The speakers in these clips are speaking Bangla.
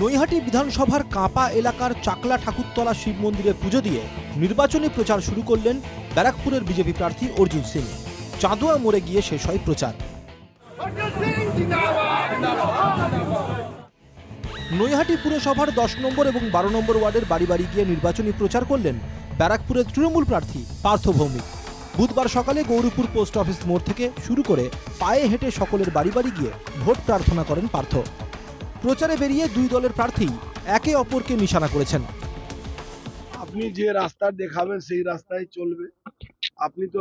নৈহাটি বিধানসভার কাঁপা এলাকার চাকলা ঠাকুরতলা শিব মন্দিরে পুজো দিয়ে নির্বাচনী প্রচার শুরু করলেন ব্যারাকপুরের বিজেপি প্রার্থী অর্জুন সিং। চাঁদোয়া মোড়ে গিয়ে শেষ হয় প্রচার। নৈহাটি পুরসভার দশ নম্বর এবং বারো নম্বর ওয়ার্ডের বাড়ি বাড়ি গিয়ে নির্বাচনী প্রচার করলেন ব্যারাকপুরের তৃণমূল প্রার্থী পার্থ ভৌমিক। বুধবার সকালে গৌরীপুর পোস্ট অফিস মোড় থেকে শুরু করে পায়ে হেঁটে সকলের বাড়ি বাড়ি গিয়ে ভোট প্রার্থনা করেন পার্থ। প্রচারে বেরিয়ে দুই দলের প্রার্থী একে অপরকে নিশানা করেছেন। আপনি যে রাস্তা দেখাবেন সেই রাস্তায় চলবে। আপনি তো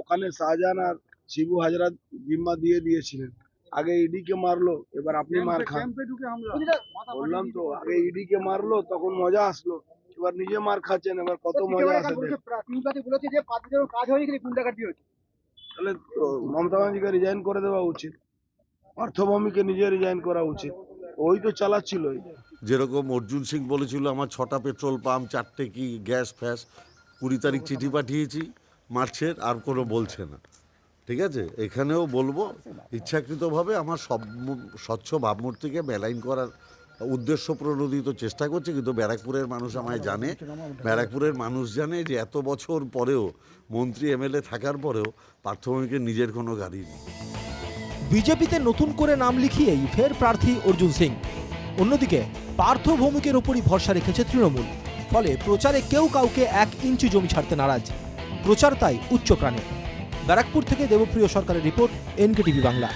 ওখানে শাহজাহান আর শিবু হাজরা জিম্মা দিয়ে দিয়েছিলেন। আগে ইডি কে মারলো এবার আপনি মার খান। বললাম তো আগে ইডি কে মারলো তখন মজা আসলো। এবার নিজে মার খাচ্ছেন এবার কত মজা আসে তাহলে মমতা ব্যানার্জিকে রিজাইন করে দেওয়া উচিত। অর্থভূমিকে নিজে রিজাইন করা উচিত। ওই তো চালাচ্ছিলই। যেরকম অর্জুন সিং বলেছিল, আমার ছটা পেট্রোল পাম্প, চারটে কি গ্যাস ফ্যাস, কুড়ি তারিখ চিঠি পাঠিয়েছি মার্চের আর কোনো বলছে না। ঠিক আছে? এখানেও বলব, ইচ্ছাকৃতভাবে আমার সব স্বচ্ছ ভাবমূর্তিকে মেলাইন করার উদ্দেশ্য প্রণোদিত চেষ্টা করছে, কিন্তু ব্যারাকপুরের মানুষ আমায় জানে। ব্যারাকপুরের মানুষ জানে যে এত বছর পরেও মন্ত্রী এমএলএ থাকার পরেও পার্থভূমিকে নিজের কোনো গাড়ি নেই। বিজেপিতে নতুন করে নাম লিখিয়েই ফের প্রার্থী অর্জুন সিং। অন্যদিকে পার্থ ভৌমিকের ওপরই ভরসা রেখেছে তৃণমূল। ফলে প্রচারে কেউ কাউকে এক ইঞ্চি জমি ছাড়তে নারাজ। প্রচার তাই উচ্চ প্রাণে। ব্যারাকপুর থেকে দেবপ্রিয় সরকারের রিপোর্ট, এনকেটিভি বাংলা।